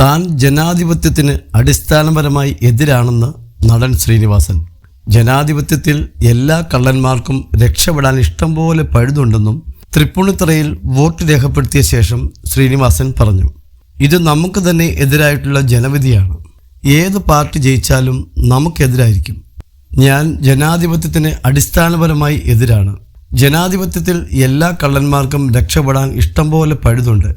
താൻ ജനാധിപത്യത്തിന് അടിസ്ഥാനപരമായി എതിരാണെന്ന് നടൻ ശ്രീനിവാസൻ. ജനാധിപത്യത്തിൽ എല്ലാ കള്ളന്മാർക്കും രക്ഷപ്പെടാൻ ഇഷ്ടം പോലെ പഴുതുണ്ടെന്നും തൃപ്പൂണിത്തറയിൽ വോട്ട് രേഖപ്പെടുത്തിയ ശേഷം ശ്രീനിവാസൻ പറഞ്ഞു ഇത് നമുക്ക് തന്നെ എതിരായിട്ടുള്ള ജനവിധിയാണ്. ഏത് പാർട്ടി ജയിച്ചാലും നമുക്കെതിരായിരിക്കും. ഞാൻ ജനാധിപത്യത്തിന് അടിസ്ഥാനപരമായി എതിരാണ്. ജനാധിപത്യത്തിൽ എല്ലാ കള്ളന്മാർക്കും രക്ഷപ്പെടാൻ ഇഷ്ടം പോലെ പഴുതുണ്ട്.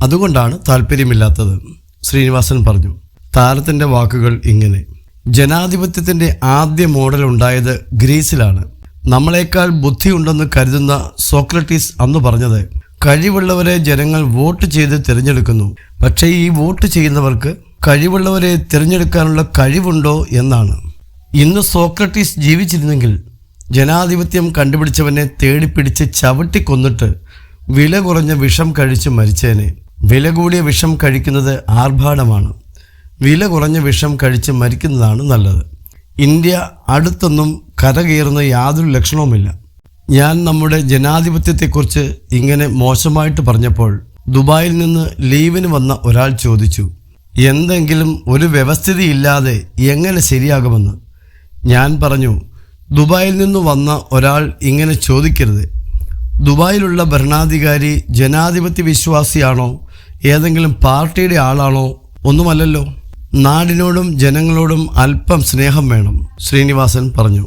അതുകൊണ്ടാണ് താല്പര്യമില്ലാത്തത് ശ്രീനിവാസൻ പറഞ്ഞു താരത്തിന്റെ വാക്കുകൾ ഇങ്ങനെ. ജനാധിപത്യത്തിന്റെ ആദ്യ മോഡൽ ഉണ്ടായത് ഗ്രീസിലാണ്. നമ്മളെക്കാൾ ബുദ്ധിയുണ്ടെന്ന് കരുതുന്ന സോക്രട്ടീസ് അന്ന് പറഞ്ഞത് കഴിവുള്ളവരെ ജനങ്ങൾ വോട്ട് ചെയ്ത് തിരഞ്ഞെടുക്കുന്നു. പക്ഷേ ഈ വോട്ട് ചെയ്യുന്നവർക്ക് കഴിവുള്ളവരെ തിരഞ്ഞെടുക്കാനുള്ള കഴിവുണ്ടോ എന്നാണ്. ഇന്ന് സോക്രട്ടീസ് ജീവിച്ചിരുന്നെങ്കിൽ ജനാധിപത്യം കണ്ടുപിടിച്ചവനെ തേടിപ്പിടിച്ച് ചവിട്ടിക്കൊന്നിട്ട് വില കുറഞ്ഞ വിഷം കഴിച്ച് മരിച്ചേനെ. വില കൂടിയ വിഷം കഴിക്കുന്നത് ആർഭാടമാണ്. വില കുറഞ്ഞ വിഷം കഴിച്ച് മരിക്കുന്നതാണ് നല്ലത്. ഇന്ത്യ അടുത്തൊന്നും കരകയറുന്ന യാതൊരു ലക്ഷണവുമില്ല. ഞാൻ നമ്മുടെ ജനാധിപത്യത്തെക്കുറിച്ച് ഇങ്ങനെ മോശമായിട്ട് പറഞ്ഞപ്പോൾ ദുബായിൽ നിന്ന് ലീവിന് വന്ന ഒരാൾ ചോദിച്ചു എന്തെങ്കിലും ഒരു വ്യവസ്ഥിതിയില്ലാതെ എങ്ങനെ ശരിയാകുമെന്ന്? ഞാൻ പറഞ്ഞു ദുബായിൽ നിന്ന് വന്ന ഒരാൾ ഇങ്ങനെ ചോദിക്കരുത്. ദുബായിലുള്ള ഭരണാധികാരി ജനാധിപത്യ വിശ്വാസിയാണോ ഏതെങ്കിലും പാർട്ടിയുടെ ആളാണോ? ഒന്നുമല്ലല്ലോ. നാടിനോടും ജനങ്ങളോടും അല്പം സ്നേഹം വേണം ശ്രീനിവാസൻ പറഞ്ഞു.